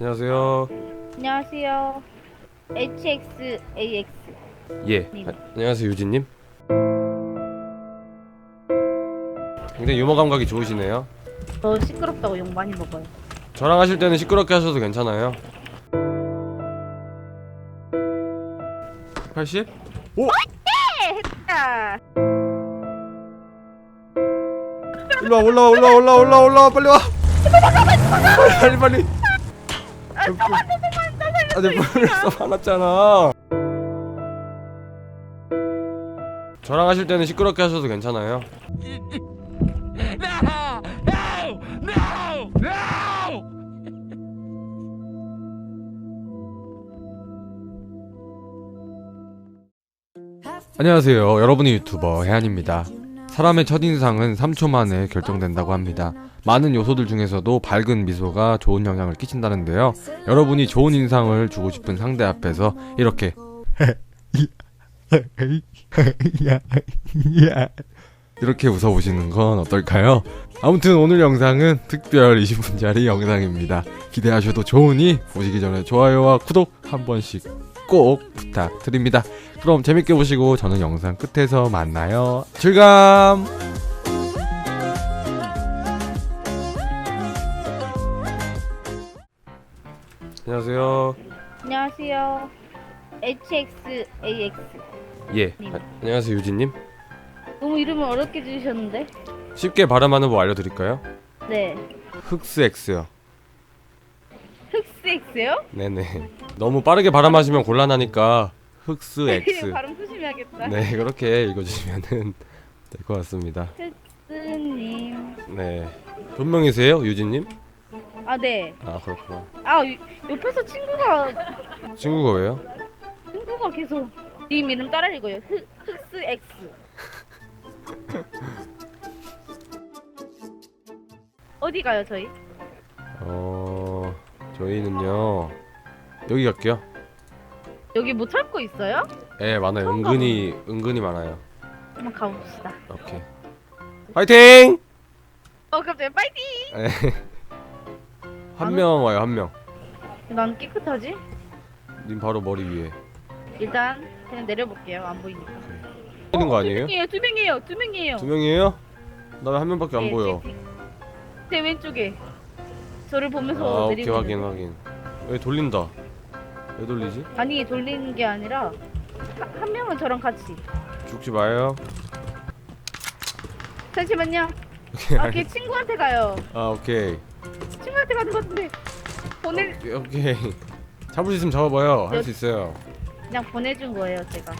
안녕하세요. 안녕하세요. HXAX. 예. 네. 아, 안녕하세요 유진님. 굉장히 유머 감각이 좋으시네요. 저 시끄럽다고 욕 많이 먹어요. 저랑 하실 때는 시끄럽게 하셔도 괜찮아요. 80? 오! 아, 올라와 올라와 올라와 올라와 올라와 올라와 빨리 와. 빨리 빨리 빨리. 아니 벌써 화났잖아. 저랑 하실 때는 시끄럽게 하셔도 괜찮아요. 안녕하세요. 여러분의 유튜버 해안입니다. 사람의 첫인상은 3초 만에 결정된다고 합니다. 많은 요소들 중에서도 밝은 미소가 좋은 영향을 끼친다는데요. 여러분이 좋은 인상을 주고 싶은 상대 앞에서 이렇게 이렇게 웃어보시는 건 어떨까요? 아무튼 오늘 영상은 특별 20분짜리 영상입니다. 기대하셔도 좋으니 보시기 전에 좋아요와 구독 한 번씩 꼭 부탁드립니다. 그럼 재밌게 보시고 저는 영상 끝에서 만나요. 즐감! 안녕하세요. 안녕하세요. HXAX. 예. 네. 아, 안녕하세요 유진님. 너무 이름을 어렵게 지으셨는데? 쉽게 발음하는 법 알려드릴까요? 네. 흑스엑스요. 흑스X요? 네네. 너무 빠르게 발음하시면 곤란하니까 흑스엑스. 발음 조심해야겠다. 네 그렇게 읽어주시면은 될 것 같습니다. 흑스님. 네. 본명이세요 유진님? 아, 네. 아 그렇구나. 아, 유- 옆에서 친구가, 친구가 왜요? 친구가 계속 님 이름 따라 읽어요. 흑, 흑스X. 어디 가요, 저희? 어 저희는요 여기 갈게요. 여기 뭐 찾고 있어요? 예 많아요. 처음 은근히 은근히 많아요. 한번 가봅시다. 오케이. 파이팅! 어, 갑자기 파이팅! 한명 와요 한 명. 난 깨끗하지? 님 바로 머리 위에. 일단 그냥 내려볼게요. 안 보이니까. 있는 거두 아니에요? 명이에요. 두 명이에요. 두 명이에요. 두 명이에요? 나 왜 한 명밖에 안 네, 보여? 제, 제 왼쪽에 저를 아 보면서 오케이 내리고 확인 있는데. 확인. 왜 돌린다? 왜 돌리지? 아니 돌리는 게 아니라 한, 한 명은 저랑 같이. 죽지 마요. 잠시만요. 아, 걔 친구한테 가요. 아 오케이. 친구한테 가는 것 같은데 보내 오케이, 오케이. 잡을 수 있으면 잡아봐요. 할 수 있어요. 그냥 보내준 거예요, 제가.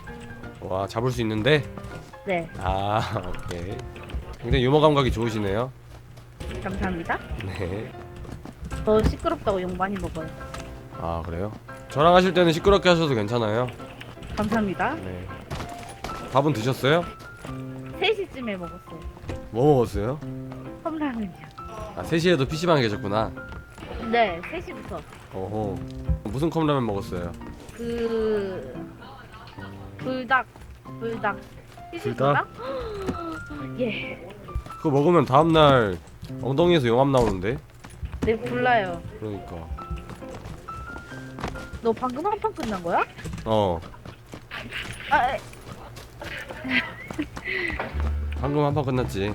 와 잡을 수 있는데. 네, 아 오케이. 굉장히 유머 감각이 좋으시네요. 감사합니다. 네. 저 시끄럽다고 욕 많이 먹어요. 아 그래요? 저랑 하실 때는 시끄럽게 하셔도 괜찮아요. 감사합니다. 네. 밥은 드셨어요? 3시쯤에 먹었어요. 뭐 먹었어요? 컵라면이요. 아 3시에도 PC방에 계셨구나. 네, 3시부터. 어허. 무슨 컵라면 먹었어요? 그 불닭 불닭? 불닭? 예. 그거 먹으면 다음날 엉덩이에서 용암 나오는데? 네 불나요. 그러니까. 너 방금 한 판 끝난 거야? 어. 아, 에, 방금 한 판 끝났지.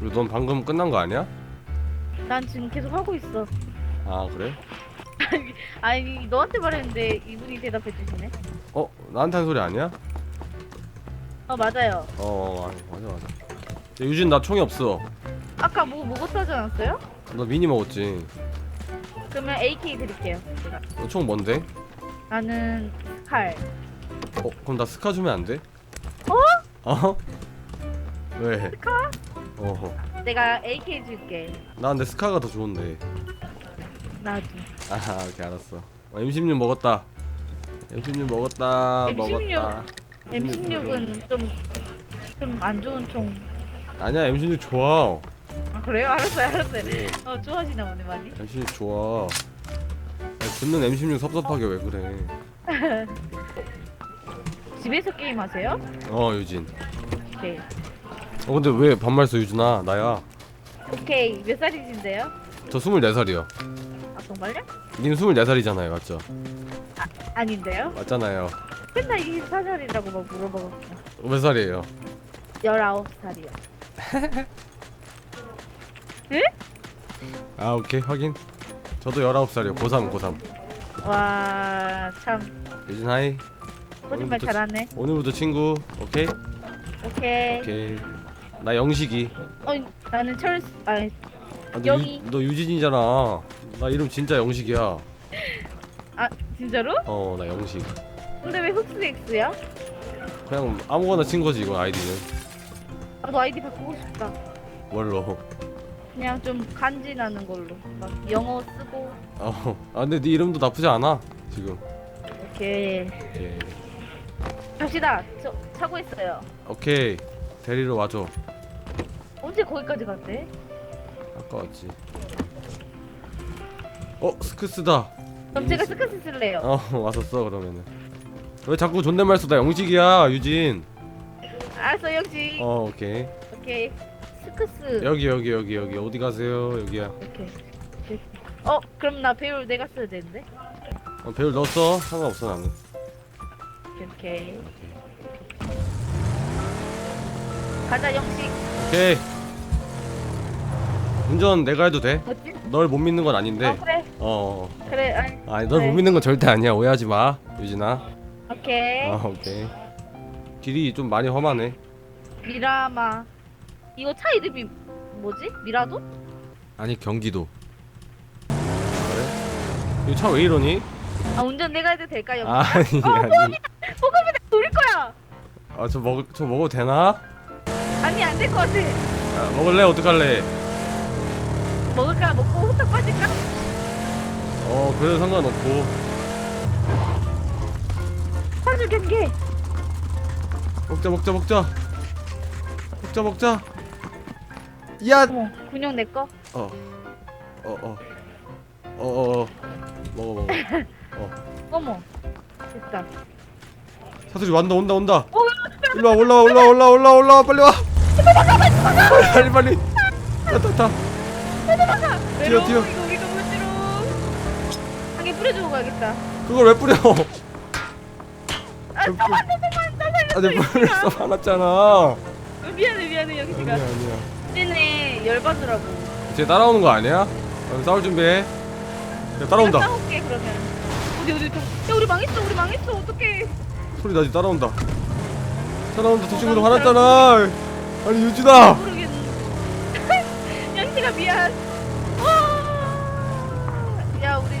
그리고 넌 방금 끝난 거 아니야? 난 지금 계속 하고 있어. 아 그래? 아니 너한테 말했는데 이분이 대답해 주시네. 어? 나한테 한 소리 아니야? 어 맞아요. 어, 어 아, 맞아 맞아. 야, 유진 나 총이 없어. 아까 뭐 먹었다 하지 않았어요? 너 미니 먹었지. 그러면 AK 드릴게요. 제가. 너 총 뭔데? 나는 칼. 어 그럼 나 스카 주면 안 돼? 어? 어? 왜? 스카? 어. 내가 AK 줄게. 나 근데 스카가 더 좋은데. 나도. 아 오케이 알았어. 어, M16 먹었다. M16 먹었다. M16? 먹었다. M16은 좀 좀 안 좋은 총. 아니야 M16 좋아. 아 그래요? 알았어요, 알았어요. 네. 어 좋아하시나 보네 많이. M16 좋아. 야, 듣는 M16 섭섭하게 왜 그래? 집에서 게임 하세요? 어 유진. 네. 어 근데 왜 반말 써 유진아? 나야. 오케이 몇 살이신데요? 저 24살이요. 아 정말요? 님 24살이잖아요 맞죠? 아닌데요? 맞잖아요 맨날 24살이라고 막 물어봐가지고 몇 살이에요? 19살이요 아 오케이. 확인. 저도 19살이요. 고3 고3 와 참. 유진 하이. 오늘부터 잘하네. 오늘부터 친구. 오케이? 오케이. 오케이. 나 영식이. 어 나는 철수 아니 아, 너, 영희. 유, 너 유진이잖아. 나 이름 진짜 영식이야. 아 진짜로? 어 나 영식. 근데 왜 흑스엑스야? 그냥 아무거나 친 거지 이건 아이디는. 나도 아이디 바꾸고 싶다. 뭘로 그냥 좀 간지 나는 걸로. 막 영어 쓰고. 어. 아 근데 네 이름도 나쁘지 않아 지금. 이렇게 예. 갑시다. 저 차고 있어요. 오케이. 데리러 와줘. 언제 거기까지 갔대? 아까 왔지. 어 스크스다. 그럼 제가 스크스 쓸래요. 어 왔었어 그러면은. 왜 자꾸 존댓말 써 나 영식이야 유진. 알았어 역시 어 오케이. 오케이 스크스. 여기 여기 여기 여기. 어디 가세요? 여기야. 오케이 오케이. 어 그럼 나 배울 내가 써야 되는데? 어, 배울 넣었어? 상관없어 나는. 오케이 오케이. 가자 영식. 오케이. 운전 내가 해도 돼? 뭐지? 널못 믿는 건 아닌데. 어 그래? 어 그래 아니 아니 널못 네. 믿는 건 절대 아니야. 오해하지 마 유진아. 오케이. 아 오케이. 길이 좀 많이 험하네. 미라마 이거 차 이름이 뭐지? 미라도? 아니 경기도 그래? 이차 왜 이러니? 아 운전 내가 해도 될까요? 아니 아니 먹으면 돌릴 거야 아 저 먹, 저 먹어도 되나? 아니 안 될 것 같아 아, 먹을래? 어떡할래? 먹을까 먹고 후딱 빠질까? 어 그래도 상관없고 사주 경계 먹자 먹자 먹자 먹자 먹자 야! 어머 군용 내꺼 어. 어 어. 어 어 어. 먹어 먹어. 어머 됐다. 사투리 완다 온다 온다. 어 일로 와 올라와 올라와 올라와 올라와 올라와. 빨리 와. 빨리 빨리. 타타타. 외로워 뛰어. 이거 우리 너무 싫어 한개 뿌려주고 가야겠다. 그걸 왜 뿌려? 아 살렸어 아니 뿌렸어 어, 미안해 미안해 아니야 영식아 아니야. 쟤네 열받으라고. 쟤 따라오는 거 아니야? 그럼 싸울 준비해. 야 따라온다. 내가 싸울게 그러면. 어디 어디 좀- 야 우리 망했어 우리 망했어. 어떡해. 소리 나지? 따라온다. 따라온다 두 친구도 화났잖아. 아니 유진아. 모르겠는데 영식아 미안. 와. 야 우리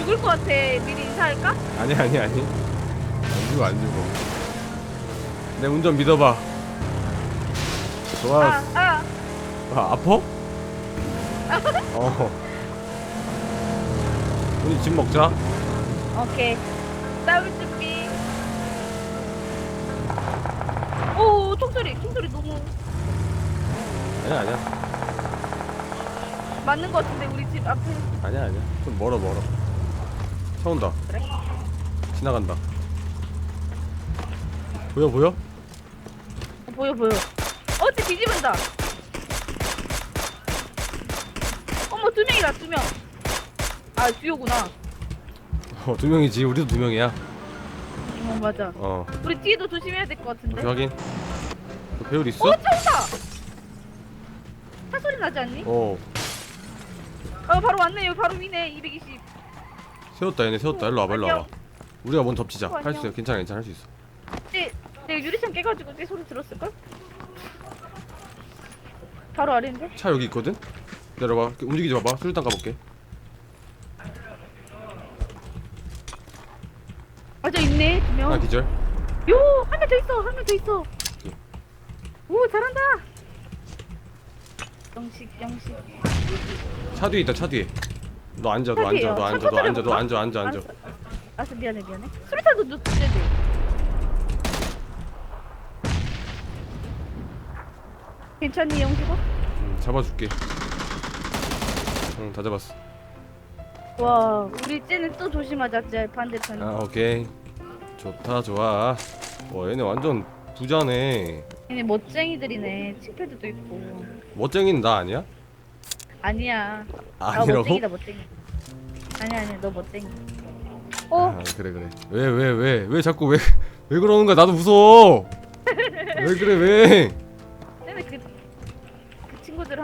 죽을 것 같아. 미리 인사할까? 아니 아니 아니. 안 죽어 안 죽어. 내 운전 믿어봐 좋아. 아 아. 아, 아파? 어. 우리 집 먹자. 오케이. 싸울 준비. 오 총소리 총소리 너무. 아니야 아니야. 맞는 것 같은데 우리 집 앞에. 아니야 아니야. 좀 멀어 멀어. 차 온다. 그래? 지나간다. 보여 보여? 어, 보여 보여 뒤집은다. 어머 두 명이다 두 명 아 듀오구나. 어 두 명이지. 우리도 두 명이야. 어 맞아. 어. 우리 뒤에도 조심해야 될 것 같은데. 오케이 확인. 너 배율 있어? 어 차온다! 차 소리 나지 않니? 어. 어 바로 왔네 여기 바로 위네. 220 세웠다 얘네. 세웠다. 일로 와봐 일로 와봐. 우리가 먼저 덮치자. 어, 할수 안녕. 있어 괜찮아 괜찮아. 할 수 있어. 네, 내가 유리창 깨가지고 내 소리 들었을걸? 바로 아래인데? 차 여기 있거든? 기다려봐 움직이지 마봐 수류탄 가볼게 맞아 있네 두명 하나 기절 요! 한 명 더 있어! 한 명 더 있어! 오 잘한다! 영식 영식 차 뒤에 있다 차 뒤에 너 앉아 너차 앉아. 너 앉아 차너 앉아 너? 앉아 앉아 앉아 알았어 알았어 미안해 미안해 너 두대 돼 괜찮니 영식아? 음, 잡아줄게. 응 다 잡았어. 와 우리 쟤는 또 조심하자 쟤 반대편 아 오케이. 좋다 좋아. 와 얘네 완전 부자네. 얘네 멋쟁이들이네. 칙패드도 있고. 멋쟁이는 나 아니야? 아니야. 아 아니라고? 멋쟁이다 멋쟁이. 아니 아니 너 못생겨. 어? 아, 그래 그래. 왜 왜 왜? 왜 자꾸 왜 왜 그러는 거야 나도 무서워. 왜 그래 왜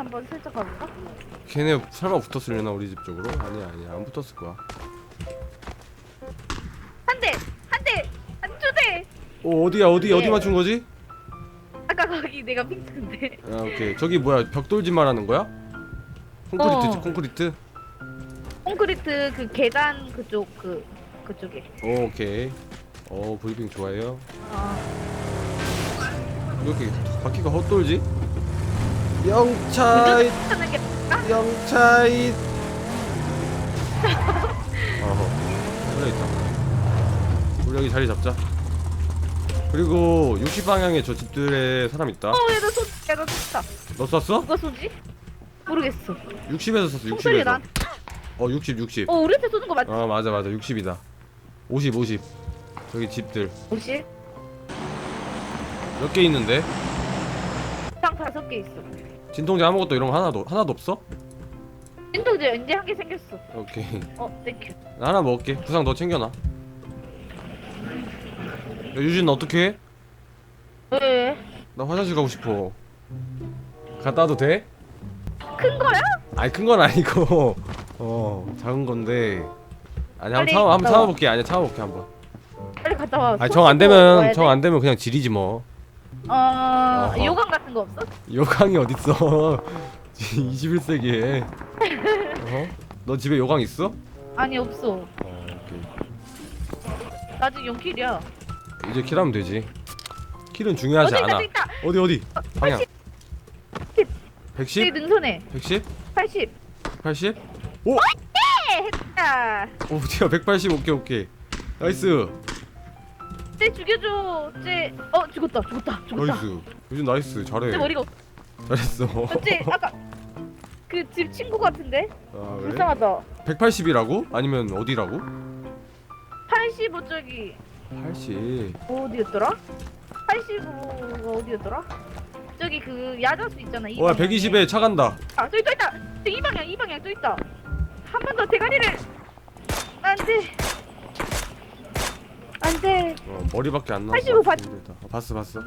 한번 슬쩍 가볼까? 걔네 설마 붙었으려나 우리 집 쪽으로? 아니야 아니야. 안 붙었을 거야. 한 대, 한 대, 한두 대. 어 어디야 어디 어디 예. 맞춘 거지? 아까 거기 내가 핑크인데. 아 오케이. 저기 뭐야 벽돌집 말하는 거야? 콘크리트지 어. 콘크리트? 콘크리트 그 계단 그쪽 그 그쪽에. 오, 오케이. 어 브리핑 좋아해요. 아 이렇게 바퀴가 헛돌지 영차이 영차이 어허 그래 있다 우리 여기 자리 잡자 그리고 60방향에 저 집들에 사람 있다 어, 얘도 쏘, 얘도 쏜다. 너 쐈어? 누가 쏘지? 모르겠어. 60에서 쐈어 총소리 60에서 난. 어 60, 60. 어, 우리한테 쏘는 거 맞지? 아 맞아 맞아 60이다 50, 50 저기 집들 뭐지? 몇 개 있는데? 상 다섯 개 있어. 진통제 아무것도 이런 거 하나도 하나도 없어? 진통제 이제 한 개 생겼어. 오케이 어, 땡큐. 나 하나 먹을게 구상 너 챙겨놔 야, 유진 어떻게 해? 왜? 나 화장실 가고 싶어 갔다 와도 돼? 큰 거야? 아니 큰 건 아니고 어 작은 건데 아니 한번 빨리 참아 한번 갔다 와. 참아볼게 아니 참아볼게 한번 빨리 갔다 와. 아니 손 정 안 씻고 되면 정 돼. 안 되면 그냥 지리지 뭐 어, 어허. 요강 같은 거 없어? 요강이 어딨어 21세기에 어? 너 집에 요강 있어? 아니 없어. 어 오케이 나 아직 용킬이야. 이제 킬하면 되지 킬은 중요하지 어, 저 있다, 않아 저 있다. 어디 어디 방향 80. 110? 저기 능선에 110? 80. 80? 오! 예, 했다. 오 뛰어 180 오케이 오케이 나이스 쟤 죽여줘. 쟤, 어 죽었다, 죽었다, 죽었다. 나이스 요즘 나이스 잘해 쟤 머리가, 잘했어 어째 아까 그 집 친구 같은데? 아 그래? 불쌍하다. 180이라고? 아니면 어디라고? 85 저기 80 어디였더라? 85가 어디였더라? 저기 그 야자수 있잖아. 이 와 방향에. 120에 차 간다 아 저기 또 있다. 저이 방향, 이 방향 또 있다. 한 번 더 대가리를. 안돼. 안돼. 어, 머리밖에 안 나왔어 85 봤-. 어, 봤어 봤어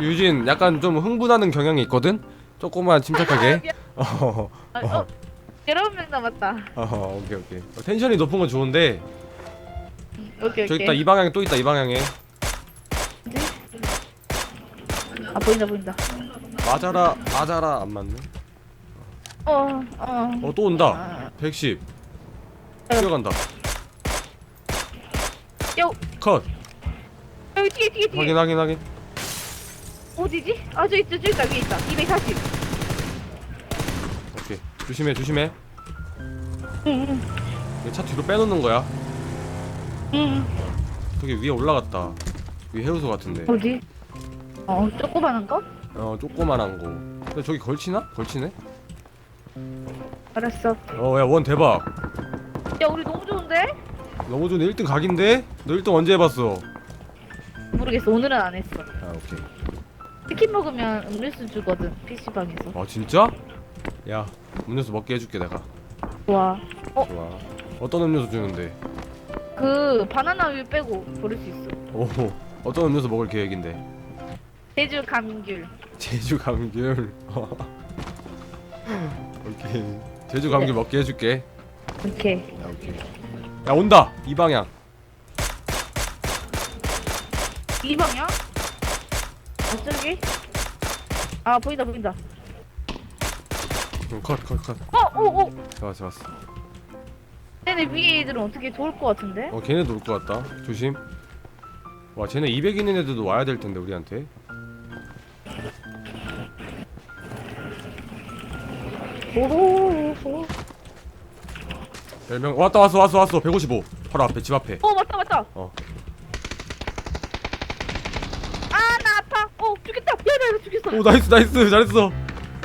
유진 약간 좀 흥분하는 경향이 있거든? 조금만 침착하게 미안. 어, 아, 어, 여러 명 남았다. 어, 오케이 오케이 어, 텐션이 높은 건 좋은데 음, 오케이 오케이. 있다 이 방향에 또 있다 이 방향에 아 보인다 보인다. 맞아라 맞아라 안 맞네 어 어. 어 또 온다 아, 110 어. 뛰어간다 요 컷 여기 뒤에 뒤에 뒤에. 확인 확인 확인 어디지? 아 저기 저기 있다 위에 있다. 240. 오케이 조심해 조심해 응응 이차 뒤로 빼놓는 거야 응. 저기 위에 올라갔다 위 해우소 같은데 어디? 어 조그만한 거? 어 조그만한 거 근데 저기 걸치나? 걸치네? 알았어. 어야 원 대박 야 우리 너무 좋은데? 너무 좋네 1등 각인데? 너 1등 언제 해봤어? 모르겠어 오늘은 안 했어. 아 오케이 치킨 먹으면 음료수 주거든 PC방에서. 아 진짜? 야 음료수 먹게 해줄게 내가 와. 어? 좋아 어떤 음료수 주는데? 그 바나나 우유 빼고 고를 수 있어. 오 어떤 음료수 먹을 계획인데? 제주 감귤. 제주 감귤 오케이 제주 감귤 먹게 해줄게 오케이. 야 오케이 야 온다 이 방향 이 방향? 어쩌기? 아 보인다 보인다. 컷컷컷 어, 오, 오. 좋았어 좋았어 쟤네 위에 애들은 어떻게 좋을 것 같은데? 어 걔네도 올 것 같다 조심 와 쟤네 200 있는 애들도 와야 될 텐데 우리한테 오호. 별명 왔다 왔어 왔어 왔어 155 바로 앞에 집 앞에 어 맞다 맞다. 어. 아 나 아파. 어 죽겠다. 야나 이거 죽였어. 오 나이스 나이스 잘했어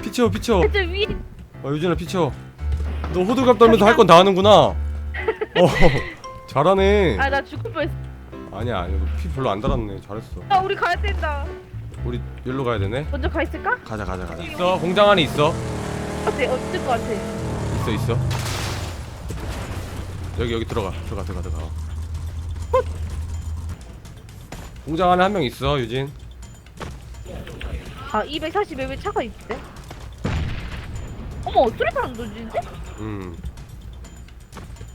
피쳐 피쳐 저 위에 어 유진아 피쳐 너 호들갑 떨면서 할 건 다 하는구나 어 잘하네 아 나 죽을 뻔했어. 아니야 아니야 너피 별로 안 달았네 잘했어 아 우리 가야 된다. 우리 여기로 가야 되네 먼저 가 있을까? 가자 가자 가자 있어 공장 안에 있어 어때? 어떨 것 같아? 있어 있어 여기 여기 들어가. 들어가 들어가 들어가. 공장 안에 한 명 있어 유진. 아 240에 차가 있대? 어머 수리탄 던지는데? 음.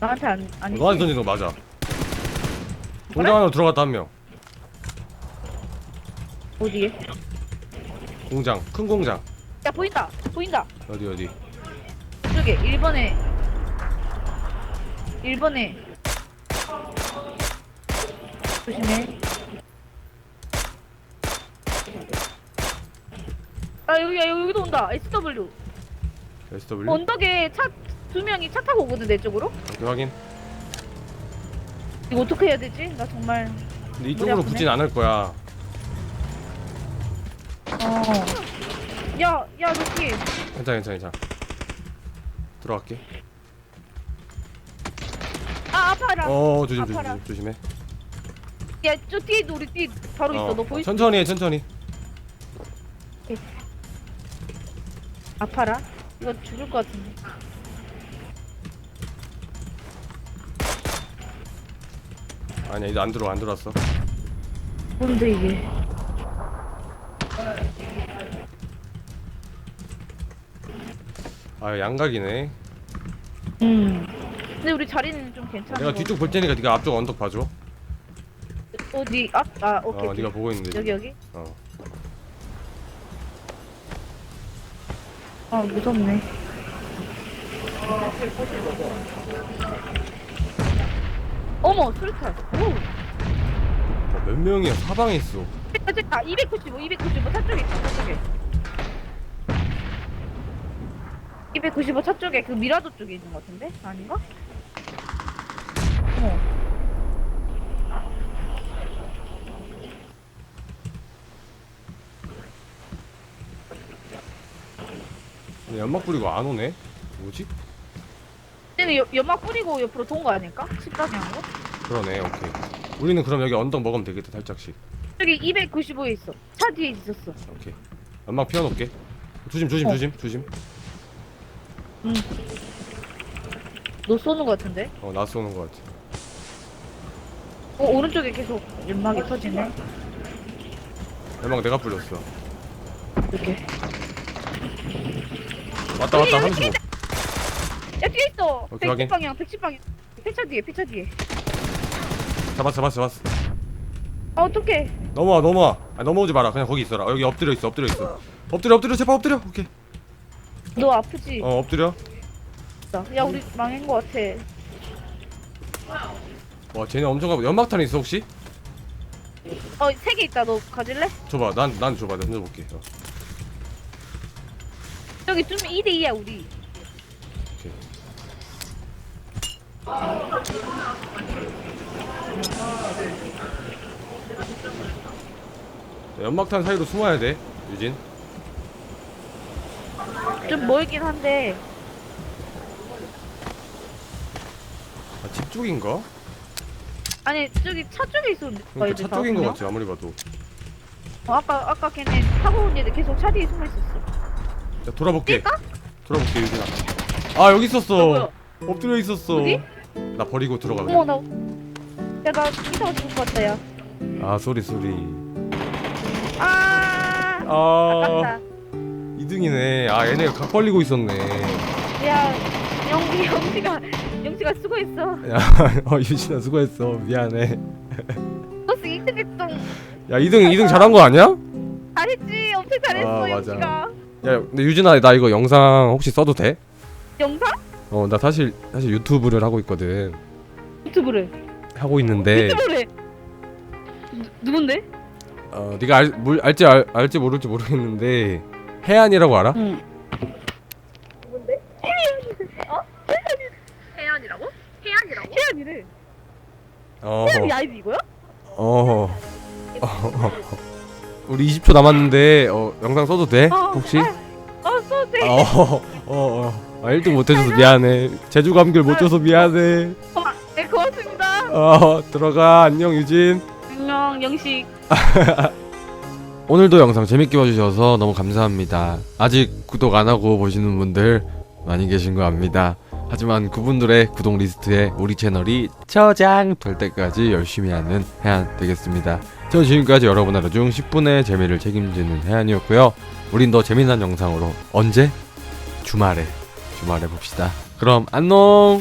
나한테 안, 아니지? 너한테 던지는 거 맞아. 공장 안으로 들어갔다 한명. 어디에? 공장 큰 공장. 야 보인다. 보인다. 어디 어디? 저기 1번에 1번에. 조심해. 아 여기 야 여기도 온다. SW SW 언덕에 차 두 명이 차 타고 오거든 내 쪽으로. 오케이, 확인. 이거 어떻게 해야 되지? 나 정말 근데 이쪽으로 아프네. 붙진 않을 거야. 어. 야, 야, 너 뒤에. 괜찮아 괜찮아 괜찮아. 들어갈게 아, 아파라. 어 조심 아파라. 조심 조심해 야, 저 뒤에도 우리 뒤 바로 있어. 어, 너 보이지? 천천히 해 천천히 아파라. 이거 죽을 것 같은데. 아니야 이제 안 들어와 안 들어왔어 뭔데 이게? 아 양각이네 음. 근데 우리 자리는 좀 괜찮아. 내가 뒤쪽 볼 테니까 네가 앞쪽 언덕 봐줘 어디? 앞? 아, 오케이. 어 네가 보고 있는데 여기 여기. 어 아, 무섭네. 어머, 수류탄. 오. 어, 몇 명이야 사방에 있어 됐다, 됐다. 295, 295. 차쪽에 차쪽에. 295 차쪽에 그 미라도 쪽에 있는 것 같은데? 아닌가? 근데 연막 뿌리고 안 오네 뭐지 얘는 여- 연막 뿌리고 옆으로 돈 거 아닐까? 십방향으로? 그러네 오케이 우리는 그럼 여기 언덕 먹으면 되겠다 살짝씩 저기 295에 있어. 차 뒤에 있었어. 오케이 연막 피워놓을게 조심 조심 어. 조심 조심 너 쏘는 거 같은데? 어나 쏘는 거 같아 어, 오른쪽에 계속 연막이 터지네. 연막 내가 뿌렸어 이렇게. 왔다 왔다 여기, 35 야, 뒤에 있어! 오케이, 확인. 110방향, 110방향. 폐차 뒤에, 폐차 뒤에. 잡았어 잡았어 잡았어 아, 어떡해. 넘어와 넘어와 아 넘어오지 마라 그냥 거기 있어라 여기 엎드려 있어 엎드려 있어 엎드려 엎드려 제발 엎드려 오케이 너 아프지? 어 엎드려 야, 우리 망한 거 같아. 와 쟤네 엄청 가보 연막탄 있어 혹시? 어, 세 개 있다. 너 가질래? 줘봐 난 난 줘봐 내가 던져볼게 어. 저기 좀 2대2야, 우리. 오케이 연막탄 사이로 숨어야 돼 유진 좀 멀긴 한데. 아, 집 쪽인가? 아니, 저기 차 쪽에 있었는데. 그러니까 차 쪽인 거 그냥? 같지 아무리 봐도 어, 아까, 아까 걔네 타고 온 얘들 계속 차 뒤에 숨어 있었어. 야 돌아볼게 뛸까? 돌아볼게 유진아 아 여기 어, 있었어 뭐야? 엎드려 있었어 어디? 나 버리고 들어가 어머, 나. 야, 나 이사가 죽을 것 같다, 야. 아 소리 소리 아, 아 아깝다. 2등이네 아 얘네가 각 벌리고 있었네 야, 영기, 영지가, 영지가 수고했어. 야 어, 유진아 수고했어 미안해 버스 2등 했던. 야 2등 2등 잘한 거 아니야? 잘했지, 엄청 잘했어, 아, 맞아. 영지가. 야 근데 유진아 나 이거 영상 혹시 써도 돼? 영상? 어 나 사실 사실 유튜브를 하고 있거든 유튜브를. 하고 있는데 유튜브를. 누, 누군데? 어 네가 알, 뭘, 알지 알, 알지 모를지 모르겠는데 해안이라고 알아? 응. 누군데? 어? 해안이라고? 해안이래. 어, 해안이 아이디 이거야? 어, 어, 우리 20초 남았는데 어, 영상 써도 돼? 어, 혹시? 아, 어, 써도 돼. 어, 어, 어. 아, 1등 못해줘서 미안해 제주 감귤 못 줘서 미안해 어, 네, 고맙습니다. 어 들어가 안녕 유진 안녕, 영식. 오늘도 영상 재밌게 봐주셔서 너무 감사합니다. 아직 구독 안 하고 보시는 분들 많이 계신 거 압니다. 하지만 그분들의 구독 리스트에 우리 채널이 저장될 때까지 열심히 하는 해안 되겠습니다. 전 지금까지 여러분 하루 중 10분의 재미를 책임지는 해안이었고요. 우린 더 재미난 영상으로 언제? 주말에 주말에 봅시다. 그럼 안녕.